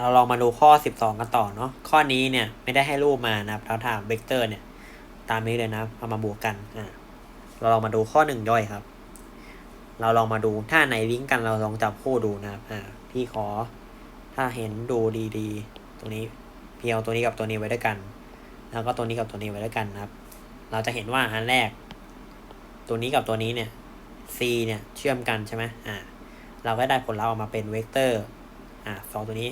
เราลองมาดูข้อ 12 กันต่อเนาะข้อนี้เนี่ยไม่ได้ให้รูปมานะครับเราถามเวกเตอร์เนี่ย ตามนี้เลยนะเอามาบวกกันอ่าเราลองมาดูข้อหนึ่งย่อยครับ เราลองมาดูถ้าไหนลิงก์กันเราลองจับคู่ดูนะครับอ่าพี่ขอถ้าเห็นดูดีๆ ตรงนี้พี่เอาตัวนี้กับตัวนี้ไว้ด้วยกัน แล้วก็ตัวนี้กับตัวนี้ไว้ด้วยกันนะครับ เราจะเห็นว่าอันแรก ตัวนี้กับตัวนี้เนี่ย c เนี่ยเชื่อมกันใช่ไหมอ่าเราก็ได้ผลลัพธ์ออกมาเป็นเวกเตอร์อ่าสองตัวนี้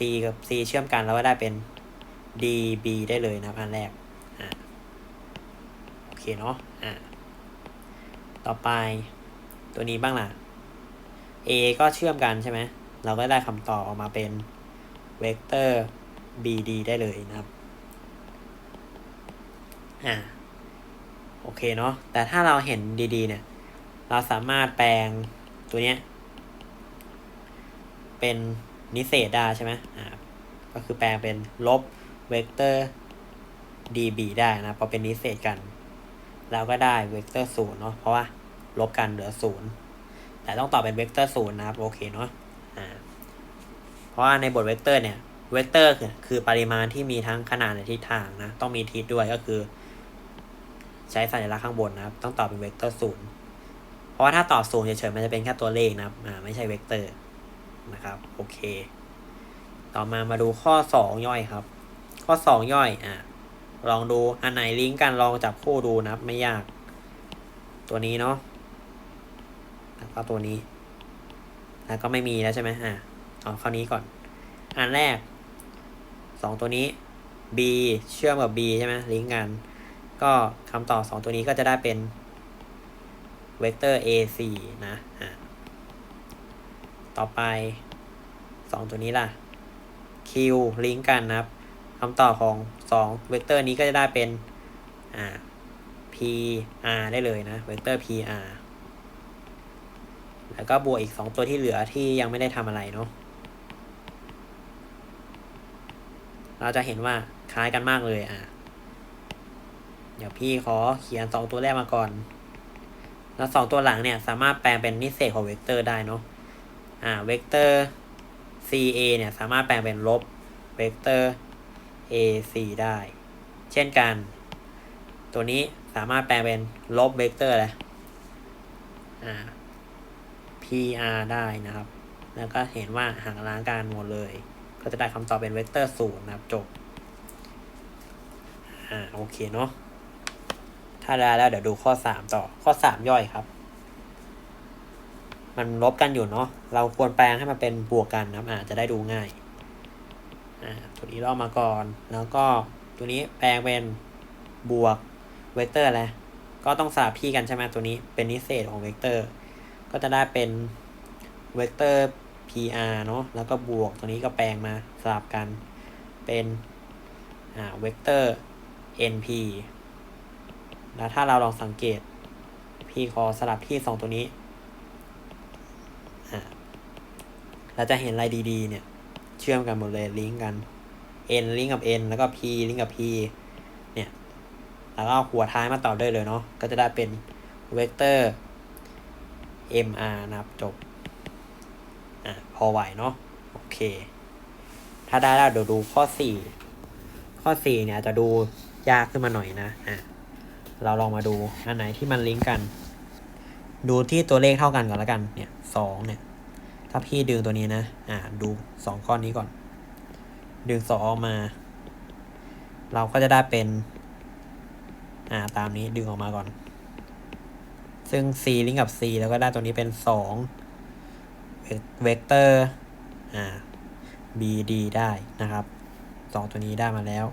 c กับ c เชื่อมกันเราก็ได้เป็น d b ได้เลยนะครับอันแรกอ่าโอเคเนาะอ่าต่อไปตัวนี้บ้างล่ะ a ก็เชื่อมกันใช่ไหมเราก็ได้คำตอบออกมาเป็นเวกเตอร์ bd ได้เลยนะครับอ่าโอเคเนาะแต่ถ้าเราเห็นดีๆเนี่ย เราสามารถแปลงตัวเนี้ยเป็น นิเศษได้ใช่ไหมอ่าก็คือแปลงเป็นลบเวกเตอร์ db ได้นะพอเป็นนิเศษกันเราก็ได้เวกเตอร์ศูนย์เนาะเพราะว่าลบกันเหลือศูนย์แต่ต้องตอบเป็นเวกเตอร์ศูนย์นะครับโอเคเนาะอ่าเพราะว่าในบทเวกเตอร์เนี่ยเวกเตอร์คือคือปริมาณที่มีทั้งขนาดและทิศทางนะต้องมีทิศด้วยก็คือ ใช้สัญลักษณ์ข้างบนนะครับ ต้องตอบเป็นเวกเตอร์ศูนย์เพราะว่าถ้าตอบศูนย์เฉยๆมันจะเป็นแค่ตัวเลขนะครับอ่าไม่ใช่เวกเตอร์ นะครับ โอเค ต่อมามาดูข้อสองย่อยครับ ข้อสองย่อยอ่าลองดูอันไหนลิงก์กันลองจับคู่ดูนะไม่ยาก ตัวนี้เนาะแล้วก็ตัวนี้ แล้วก็ไม่มีแล้วใช่ไหมอ่าเอาข้อนี้ก่อน อันแรกสองตัวนี้ b เชื่อมกับ b ใช่ไหมลิงก์กัน ก็คำตอบสองตัวนี้ก็จะได้เป็นเวกเตอร์ a4 นะอ่า ต่อไปสองตัวนี้ล่ะ q ลิงก์กันนะครับคำตอบของสองเวกเตอร์นี้ก็จะได้เป็นอ่า pr ได้เลยนะ เวกเตอร์ pr แล้วก็บวกอีกสองตัวที่เหลือที่ยังไม่ได้ทำอะไรเนาะเราจะเห็นว่าคล้ายกันมากเลยอะ เดี๋ยวพี่ขอเขียนสองตัวแรกมาก่อน แล้วสองตัวหลังเนี่ย สามารถแปลงเป็นนิเศษของเวกเตอร์ได้เนาะ อ่าเวกเตอร์ ca เนี่ยสามารถแปลงเป็นลบเวกเตอร์ ac ได้ เช่นกัน ตัวนี้สามารถแปลงเป็นลบเวกเตอร์อะไรอ่า pr ได้นะครับ แล้วก็เห็นว่าห่างล้างกันหมดเลย ก็จะได้คำตอบเป็นเวกเตอร์ศูนย์นะครับจบ อ่าโอเคเนาะถ้าได้แล้วเดี๋ยวดูข้อสามต่อข้อสามย่อยครับ มันลบกันอยู่เนาะ เราควรแปลงให้มันเป็นบวกกันนะครับอ่าจะได้ดูง่าย อ่า ตัวนี้ลอกมาก่อน แล้วก็ตัวนี้แปลงเป็นบวกเวกเตอร์อะไรก็ต้องสลับที่กันใช่ไหมตัวนี้เป็นนิเศษของเวกเตอร์ ก็จะได้เป็นเวกเตอร์ pr เนาะ แล้วก็บวกตัวนี้ก็แปลงมาสลับกัน เป็นอ่าเวกเตอร์ np แล้วถ้าเราลองสังเกตพี่ขอสลับที่สองตัวนี้ อ่า เราจะเห็นอะไรดีๆ เนี่ย เชื่อมกันหมดเลยลิงก์กัน n ลิงก์กับ n แล้วก็ p ลิงก์กับ p เนี่ยแล้วก็หัวท้ายมาต่อได้เลยเนาะก็จะได้เป็นเวกเตอร์ mr นะครับจบอะพอไหวเนาะโอเค ถ้าได้แล้วเดี๋ยวดูข้อสี่ข้อสี่เนี่ยอาจจะดูยากขึ้นมาหน่อยนะอะเราลองมาดูอันไหนที่มันลิงก์กัน ดูที่ตัวเลขเท่ากันก่อนแล้วกันเนี่ยสองเนี่ย ถ้าพี่ดึงตัวนี้นะ อ่า ดูสองก้อนนี้ก่อน ดึงสองออกมา เราก็จะได้เป็น อ่า ตามนี้ดึงออกมาก่อน ซึ่ง c ลิงก์กับ c แล้วก็ได้ตัวนี้เป็นสองเวกเตอร์ อ่า bd ได้นะครับสองตัวนี้ได้มาแล้ว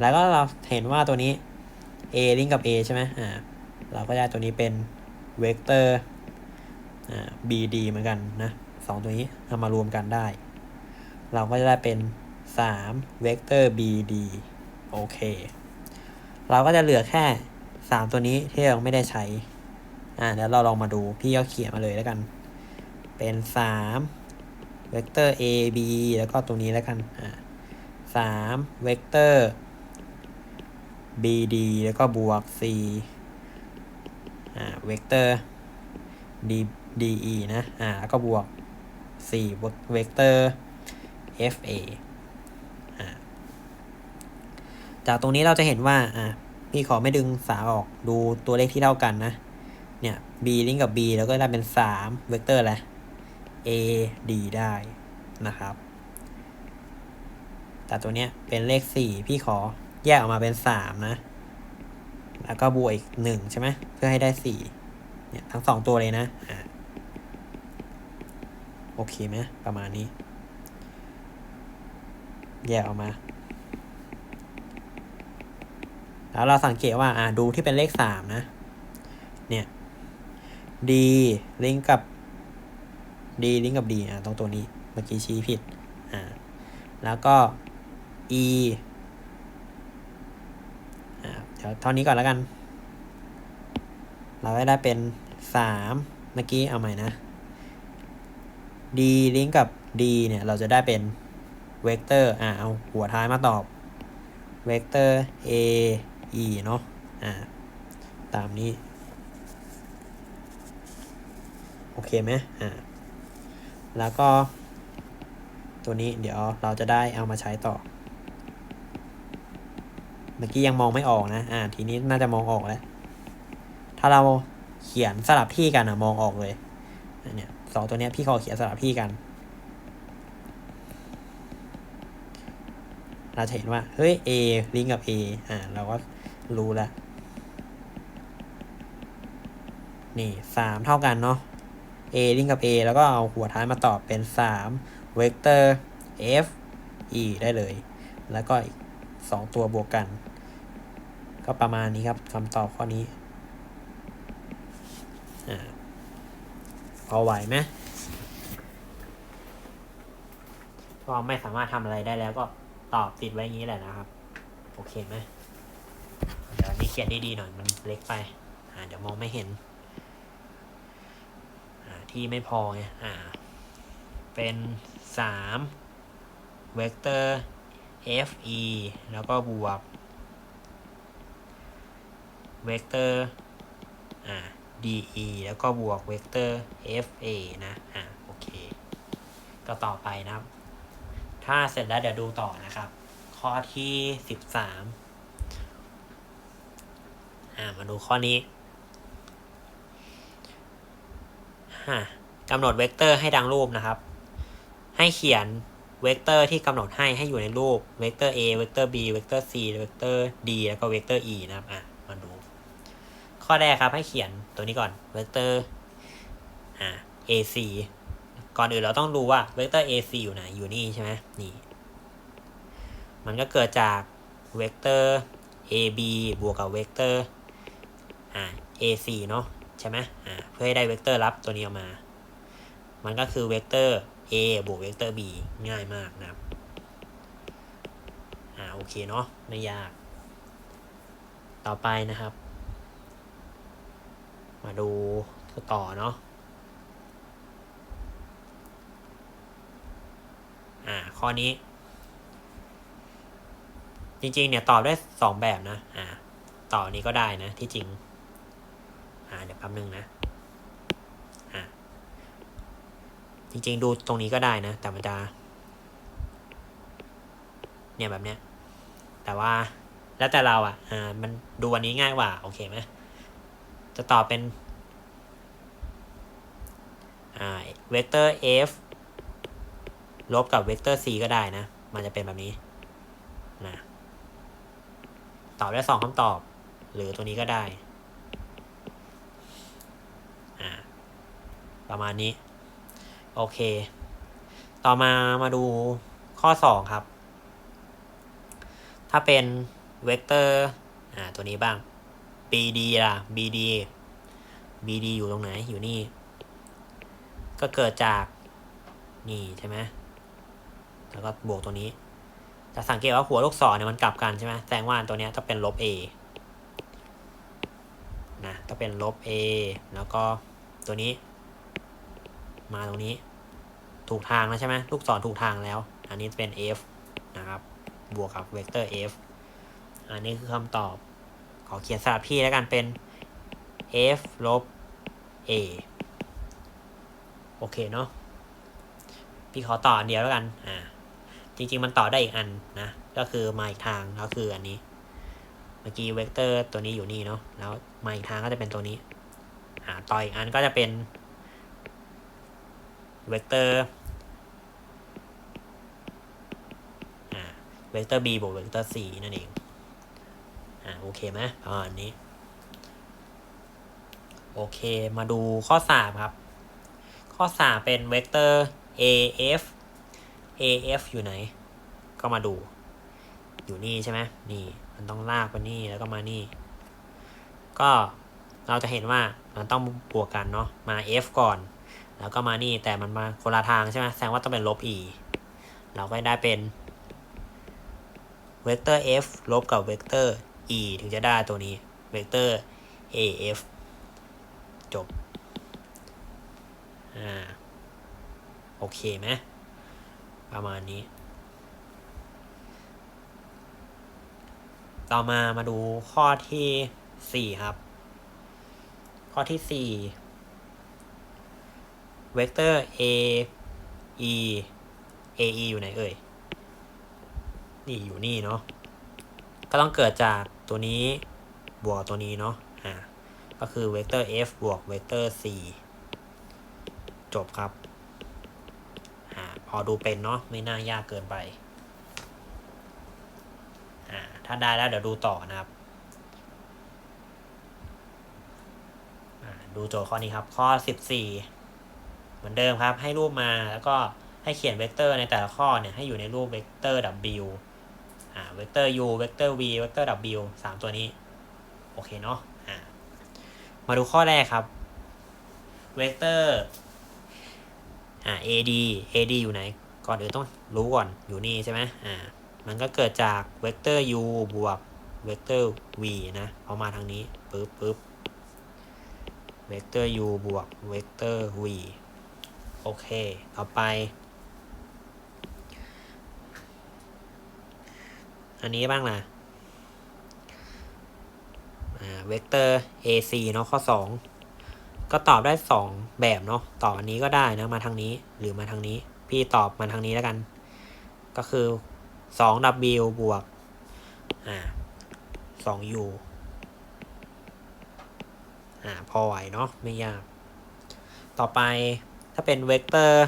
แล้วก็เราเห็นว่าตัวนี้ a ลิงก์กับ a ใช่ไหมอ่า เราก็ได้ตัวนี้เป็นเวกเตอร์ bd เหมือนกันนะสองตัวนี้เอามารวมกันได้ เราก็จะได้เป็นสามเวกเตอร์ bd โอเค เราก็จะเหลือแค่สามตัวนี้ที่เราไม่ได้ใช้ อ่าเดี๋ยวเราลองมาดู พี่ก็เขียนมาเลยแล้วกัน เป็นสามเวกเตอร์ a b แล้วก็ตรงนี้แล้วกัน อ่าสามเวกเตอร์ bd แล้วก็บวก c อ่าเวกเตอร์ d de นะ อ่า แล้วก็บวก4เวกเตอร์ fa อ่าจากตรงนี้เราจะเห็นว่า อ่าพี่ขอไม่ดึงสาออก ดูตัวเลขที่เท่ากันนะ เนี่ย b ลิงก์กับ b แล้วก็ได้เป็นสามเวกเตอร์อะไร a d ได้นะครับ แต่ตัวเนี้ยเป็นเลขสี่พี่ขอแยกออกมาเป็นสามนะ แล้วก็บวกอีกหนึ่งใช่ไหม เพื่อให้ได้สี่เนี่ย ทั้งสองตัวเลยนะ อ่า โอเคไหมประมาณนี้ แยกออกมา แล้วเราสังเกตว่าอ่าดูที่เป็นเลขสามนะ เนี่ย d ลิงก์กับ d ลิงก์กับ d อ่าตรงตัวนี้ เมื่อกี้ชี้ผิด อ่า แล้วก็ e อ่าเดี๋ยวเท่านี้ก่อนแล้วกัน เราได้เป็นสามเมื่อกี้เอาใหม่นะ d ลิงก์กับ d เนี่ยเราจะได้เป็นเวกเตอร์อ่าเอาหัวท้ายมาตอบเวกเตอร์ a e เนาะอ่าตามนี้ โอเคไหมอ่าแล้วก็ตัวนี้เดี๋ยวเราจะได้เอามาใช้ต่อ เมื่อกี้ยังมองไม่ออกนะ อ่า ทีนี้น่าจะมองออกแล้ว ถ้าเราเขียนสลับที่กันอะมองออกเลยอันเนี่ย สองตัวเนี้ยพี่ขอเขียนสลับที่กัน เราจะเห็นว่า เฮ้ย A ลิงก์กับ A อ่า เราก็รู้ล้วนี่สามเท่ากันเนาะ A ลิงก์กับ A แล้วก็เอาหัวท้ายมาตอบเป็นสามเวกเตอร์ F E ได้เลย แล้วก็อีกสองตัวบวกกัน ก็ประมาณนี้ครับคำตอบข้อนี้ อ่า พ อไหวไหมก็ไม่สามารถทำอะไรได้แล้วก็ตอบติดไว้อย่างนี้แหละนะครับ โอเคไหมเดี๋ยวนนี้เขียนดีๆหน่อยมันเล็กไป อ่าเดี๋ยวมองไม่เห็น อ่าที่ไม่พอไงอ่า เป็นสามเวกเตอร์ f e แล้วก็บวกเวกเตอร์ อ่า d e แล้วก็บวกเวกเตอร์ f a นะอ่าโอเค ก็ต่อไปนะครับ ถ้าเสร็จแล้วเดี๋ยวดูต่อนะครับ ข้อที่สิบสามอ่ามาดูข้อนี้ฮะกำหนดเวกเตอร์ให้ดังรูปนะครับ ให้เขียนเวกเตอร์ที่กำหนดให้ให้อยู่ในรูปเวกเตอร์ a เวกเตอร์ b เวกเตอร์ c เวกเตอร์ d แล้วก็เวกเตอร์ e นะครับอะ ข้อแรกครับให้เขียนตัวนี้ก่อนเวกเตอร์อ่า ac ก่อนอื่นเราต้องรู้ว่าเวกเตอร์ ac อยู่ไหนอยู่นี่ใช่ไหมนี่มันก็เกิดจากเวกเตอร์ ab บวกกับเวกเตอร์อ่า ac เนาะใช่ไหมอ่าเพื่อให้ได้เวกเตอร์รับตัวนี้ออกมา มันก็คือเวกเตอร์ a บวกเวกเตอร์ b ง่ายมากนะครับอ่าโอเคเนาะไม่ยาก ต่อไปนะครับ มาดูต่อเนาะอ่า ข้อนี้ จริง ๆ เนี่ยตอบได้สองแบบนะ อ่า ต่อนี้ก็ได้นะ ที่จริง อ่า เดี๋ยวแป๊บนึงนะ อ่า จริง ๆ ดูตรงนี้ก็ได้นะ แต่มันจะ เนี่ยแบบเนี้ย แต่ว่า แล้วแต่เราอะ อ่า มันดูอันนี้ง่ายกว่า โอเคไหม จะตอบเป็นเวกเตอร์ f ลบกับเวกเตอร์ c ก็ได้นะ มันจะเป็นแบบนี้นะตอบได้สองคำตอบ หรือตัวนี้ก็ได้ประมาณนี้ โอเค ต่อมามาดูข้อสองครับ ถ้าเป็นเวกเตอร์ อ่า ตัวนี้บ้าง bd ล่ะ bd bd อยู่ตรงไหนอยู่นี่ ก็เกิดจากนี่ใช่ไหมแล้วก็บวกตัวนี้จะสังเกตว่าหัวลูกศรเนี่ยมันกลับกันใช่ไหมแสดงว่าตัวเนี้ยจะเป็นลบ a นะจะเป็นลบ a แล้วก็ตัวนี้ มาตรงนี้ ถูกทางแล้วใช่ไหมลูกศรถูกทางแล้ว อันนี้เป็น f นะครับ บวกกับเวกเตอร์ f อันนี้คือคำตอบ อเขียนสลับที่แล้วกันเป็น f ลบ a โอเคเนาะพี่ขอต่ออันเดียวแล้วกัน อ่า จริง ๆ มันต่อได้อีกอันนะ ก็คือมาอีกทางก็คืออันนี้ เมื่อกี้เวกเตอร์ตัวนี้อยู่นี่เนาะ แล้วมาอีกทางก็จะเป็นตัวนี้ อ่า ต่ออีกอันก็จะเป็น เวกเตอร์ อ่า เวกเตอร์ b บวกเวกเตอร์ c นั่นเอง อ่าโอเคไหมประมาณนี้ โอเคมาดูข้อสามครับ ข้อสามเป็นเวกเตอร์ af af อยู่ไหน ก็มาดู อยู่นี่ใช่ไหมนี่มันต้องลากไปนี่แล้วก็มานี่ ก็เราจะเห็นว่ามันต้องบวกกันเนาะมา f ก่อน แล้วก็มานี่แต่มันมาคนละทางใช่ไหมแสดงว่าต้องเป็นลบ e เราก็ได้เป็นเวกเตอร์ f ลบกับเวกเตอร์ e ถึงจะได้ตัวนี้เวกเตอร์ af จบ อ่า โอเคไหมประมาณนี้ ต่อมามาดูข้อที่สี่ครับ ข้อที่สี่เวกเตอร์ a e a e อยู่ไหนเอ่ย นี่อยู่นี่เนาะ ก็ต้องเกิดจากตัวนี้บวกตัวนี้เนาะอ่าก็คือเวกเตอร์ f บวกเวกเตอร์ c จบครับอ่าพอดูเป็นเนาะไม่น่ายากเกินไปอ่าถ้าได้แล้วเดี๋ยวดูต่อนะครับอ่าดูโจทย์ข้อนี้ครับ ข้อ 14 เหมือนเดิมครับ ให้รูปมาแล้วก็ให้เขียนเวกเตอร์ในแต่ละข้อเนี่ย ให้อยู่ในรูปเวกเตอร์ w อ่าเวกเตอร์ u เวกเตอร์ v เวกเตอร์ w สามตัวนี้ โอเคเนาะอ่ามาดูข้อแรกครับเวกเตอร์อ่า AD AD อยู่ไหน ก่อนอื่นต้องรู้ก่อนอยู่นี่ใช่ไหมอ่ามันก็เกิดจากเวกเตอร์ u บวกเวกเตอร์ v นะเอามาทางนี้ปึ๊บปึ๊บเวกเตอร์ u บวกเวกเตอร์ v โอเค ต่อไป อันนี้บ้างนะอ่าเวกเตอร์ ac เนาะข้อ 2 ก็ตอบได้สองแบบเนาะตอบอันนี้ก็ได้นะมาทางนี้หรือมาทางนี้ พี่ตอบมาทางนี้แล้วกัน ก็คือสอง w บวกอ่าสอง u อ่าพอไหวเนาะไม่ยาก ต่อไปถ้าเป็นเวกเตอร์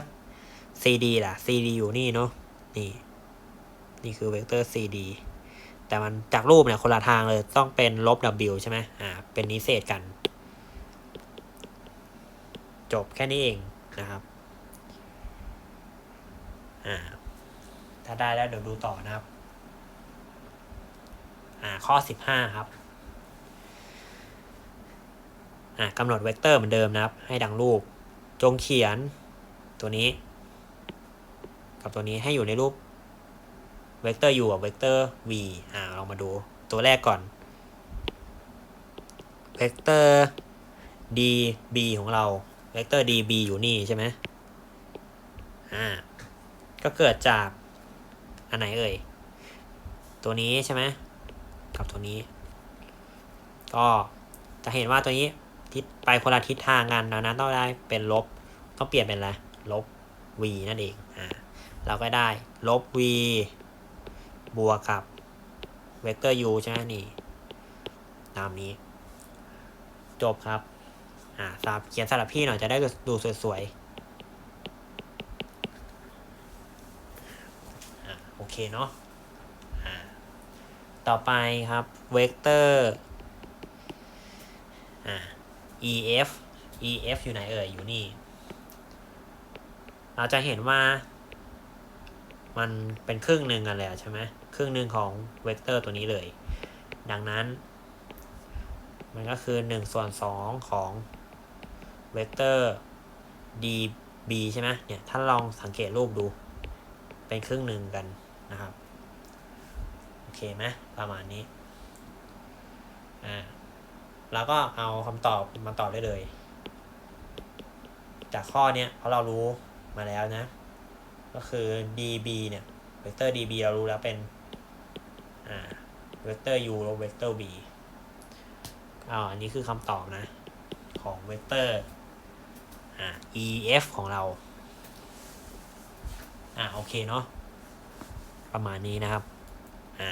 cd ล่ะ cd อยู่นี่เนาะนี่ นี่คือเวกเตอร์ cd แต่มันจากรูปเนี่ยคนละทางเลยต้องเป็นลบ w ใช่ไหมอ่าเป็นนิเศษกัน จบแค่นี้เองนะครับอ่าถ้าได้แล้วเดี๋ยวดูต่อนะครับอ่าข้อสิบห้าครับอ่ากำหนดเวกเตอร์เหมือนเดิมนะครับ ให้ดังรูป จงเขียนตัวนี้ กับตัวนี้ให้อยู่ในรูป เวกเตอร์ u กับเวกเตอร์ v อ่าลองมาดูตัวแรกก่อน เวกเตอร์ db ของเรา เวกเตอร์ db อยู่นี่ใช่ไหมอ่า ก็เกิดจาก อันไหนเอ่ย ตัวนี้ใช่ไหมกับตัวนี้ ก็จะเห็นว่าตัวนี้ทิศไปคนละทิศทางกันดังนั้นต้องได้เป็นลบ ต้องเปลี่ยนเป็นอะไร ลบ v นั่นเอง อ่า เราก็ได้ ลบ v บวกกับเวกเตอร์ u ใช่ไหมนี่ ตามนี้ จบครับ อ่าสลับเขียนสลับพี่หน่อยจะได้ดูสวยๆอ่าโอเคเนาะอ่าต่อไปครับเวกเตอร์อ่า ef ef อยู่ไหนเอ่ย อยู่นี่ เราจะเห็นว่ามันเป็นครึ่งหนึ่งกันเลยใช่ไหม ครึ่งหนึ่งของเวกเตอร์ตัวนี้เลย ดังนั้น มันก็คือหนึ่งส่วนสองของเวกเตอร์ db ใช่ไหมเนี่ย ถ้าลองสังเกตรูปดู เป็นครึ่งหนึ่งกันนะครับ โอเคไหมประมาณนี้ อ่า แล้วก็เอาคำตอบมาตอบได้เลย จากข้อเนี้ยเพราะเรารู้มาแล้วนะ ก็คือ db เนี่ยเวกเตอร์ db เรารู้แล้วเป็น อ่าเวกเตอร์ u ลบเวกเตอร์ v อ่าอันนี้คือคำตอบนะ ของเวกเตอร์อ่า ef ของเรา อ่าโอเคเนาะประมาณนี้นะครับ อ่า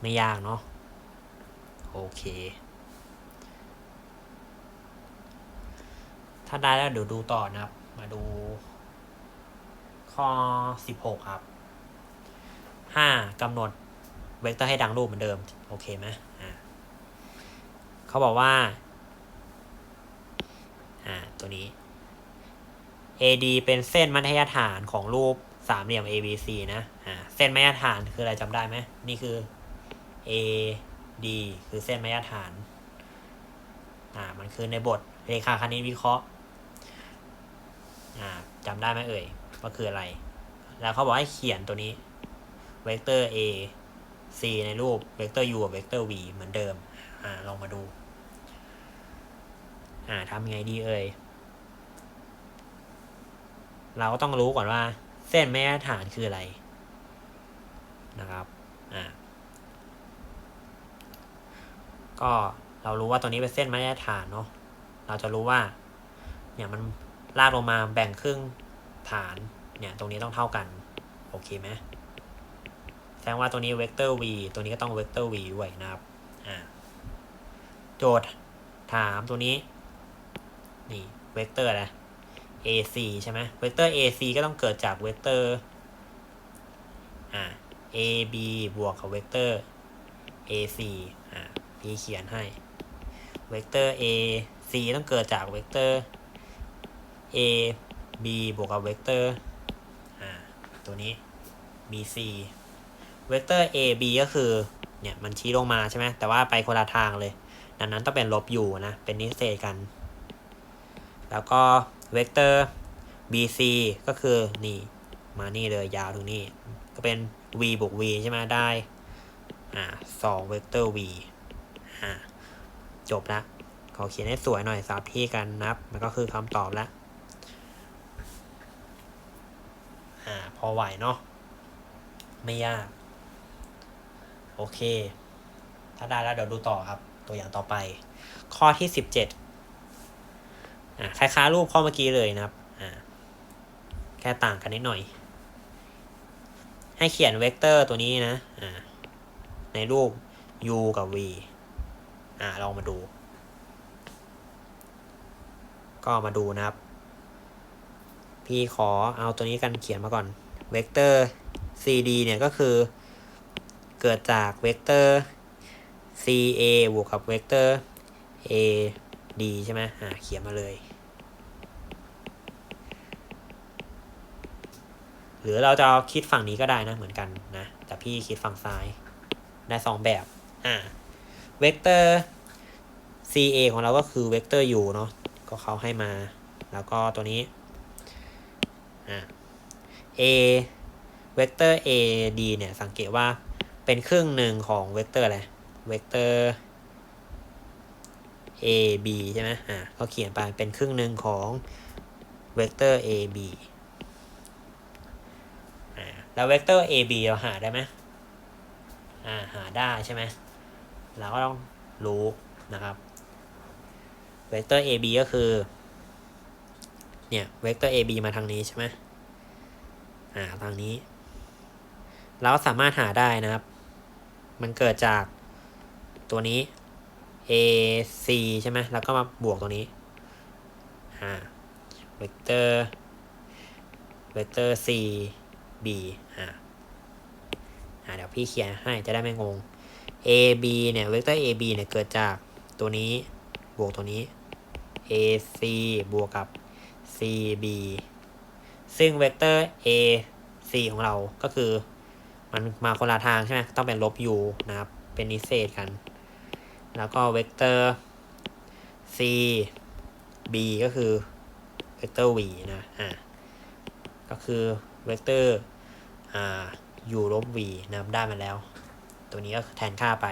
ไม่ยากเนาะโอเค ถ้าได้แล้วเดี๋ยวดูต่อนะครับ มาดูข้อสิบหกครับ ห้ากำหนดเวกเตอร์ให้ดังรูปเหมือนเดิม โอเคไหมอ่าเขาบอกว่า อ่า ตัวนี้ AD เป็นเส้นมัธยฐานของรูปสามเหลี่ยม ABC นะ อ่า เส้นมัธยฐานคืออะไรจำได้ไหม นี่คือ AD คือเส้นมัธยฐาน อ่า มันคือในบทเรขาคณิตวิเคราะห์ อ่าจำได้ไหมเอ่ย ว่าคืออะไร แล้วเขาบอกให้เขียนตัวนี้ เวกเตอร์ A C ในรูปเวกเตอร์ U กับเวกเตอร์ V เหมือนเดิม อ่า ลองมาดู อ่าทำยังไงดีเอ่ย เราก็ต้องรู้ก่อนว่า เส้นแม่ฐานคืออะไร นะครับ อ่า ก็เรารู้ว่าตัวนี้เป็นเส้นมาตรฐานเนาะ เราจะรู้ว่า เนี่ยมันลากลงมาแบ่งครึ่งฐาน เนี่ย ตรงนี้ต้องเท่ากัน โอเคไหม แสดงว่าตัวนี้เวกเตอร์ v ตัวนี้ก็ต้องเวกเตอร์ v ด้วยนะครับอ่าโจทย์ถามตัวนี้ นี่เวกเตอร์อะไร ac ใช่ไหมเวกเตอร์ ac ก็ต้องเกิดจากเวกเตอร์อ่า ab บวกกับเวกเตอร์ ac อ่าพี่เขียนให้ เวกเตอร์ ac ต้องเกิดจากเวกเตอร์ a b บวกกับเวกเตอร์อ่าตัวนี้ bc เวกเตอร์ a b ก็คือ เนี่ยมันชี้ลงมาใช่ไหมแต่ว่าไปคนละทางเลย ดังนั้นต้องเป็นลบอยู่นะ เป็นนิเศษกัน แล้วก็เวกเตอร์ bc ก็คือนี่ มานี่เลยยาวถึงนี่ ก็เป็น v บวก v ใช่ไหมได้ อ่าสองเวกเตอร์ v อ่าจบละขอเขียนให้สวยหน่อยสาบที่กันนับ มันก็คือคำตอบละอ่า พอไหวเนาะไม่ยาก โอเค ถ้าได้แล้วเดี๋ยวดูต่อครับ ตัวอย่างต่อไป ข้อที่สิบเจ็ดอ่าคล้ายๆรูปข้อเมื่อกี้เลยนะครับอ่าแค่ต่างกันนิดหน่อย ให้เขียนเวกเตอร์ตัวนี้นะอ่าในรูป u กับ v อ่าลองมาดู ก็มาดูนะครับ พี่ขอเอาตัวนี้กันเขียนมาก่อน เวกเตอร์ cd เนี่ยก็คือ เกิดจากเวกเตอร์ ca บวกกับเวกเตอร์ ad ใช่ไหมอ่าเขียนมาเลย หรือเราจะคิดฝั่งนี้ก็ได้นะเหมือนกันนะ แต่พี่คิดฝั่งซ้ายได้สองแบบอ่าเวกเตอร์ ca ของเราก็คือเวกเตอร์ u เนาะก็เขาให้มา แล้วก็ตัวนี้อ่า a เวกเตอร์ ad เนี่ย สังเกตว่า เป็นครึ่งหนึ่งของเวกเตอร์อะไร เวกเตอร์ ab ใช่ไหมอ่าก็เขียนไปเป็นครึ่งหนึ่งของเวกเตอร์ ab อ่าแล้วเวกเตอร์ ab เราหาได้ไหมอ่าหาได้ใช่ไหมเราก็ต้องรู้นะครับเวกเตอร์ ab ก็คือเนี่ยเวกเตอร์ ab มาทางนี้ใช่ไหมอ่าทางนี้ เราสามารถหาได้นะครับ มันเกิดจากตัวนี้ ac ใช่ไหมแล้วก็มาบวกตัวนี้อ่าเวกเตอร์เวกเตอร์ c b อ่าอ่าเดี๋ยวพี่เขียนให้จะได้ไม่งง ab เนี่ยเวกเตอร์ ab เนี่ยเกิดจากตัวนี้บวกตัวนี้ ac บวกกับ cb ซึ่งเวกเตอร์ ac ของเราก็คือ มันมาคนละทางใช่ไหมต้องเป็นลบ u นะครับ เป็นนิเศษกัน แล้วก็เวกเตอร์ c b ก็คือเวกเตอร์ v นะอ่าก็คือเวกเตอร์อ่า u ลบ v นะครับได้มาแล้ว ตัวนี้ก็แทนค่าไป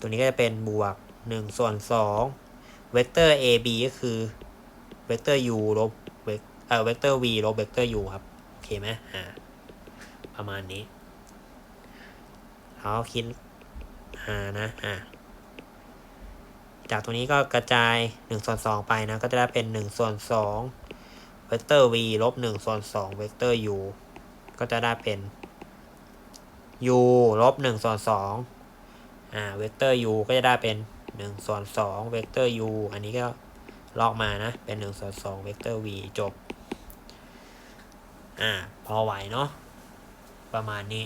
ตัวนี้ก็จะเป็นบวกหนึ่งส่วนสองเวกเตอร์ ab ก็คือเวกเตอร์ u ลบเวกเอ่อเวกเตอร์ v ลบเวกเตอร์ u ครับ เคไหมอ่าประมาณนี้เราคิดอ่านะอ่าจากตรงนี้ก็กระจายหนึ่งส่วนสองไปนะ ก็จะได้เป็นหนึ่งส่วนสองเวกเตอร์ v ลบหนึ่งส่วนสองเวกเตอร์ u ก็จะได้เป็น u ลบหนึ่งส่วนสองอ่าเวกเตอร์ u ก็จะได้เป็นหนึ่งส่วนสองเวกเตอร์ u อันนี้ก็ลอกมานะ เป็นหนึ่งส่วนสองเวกเตอร์ v จบ อ่า พอไหวเนาะ ประมาณนี้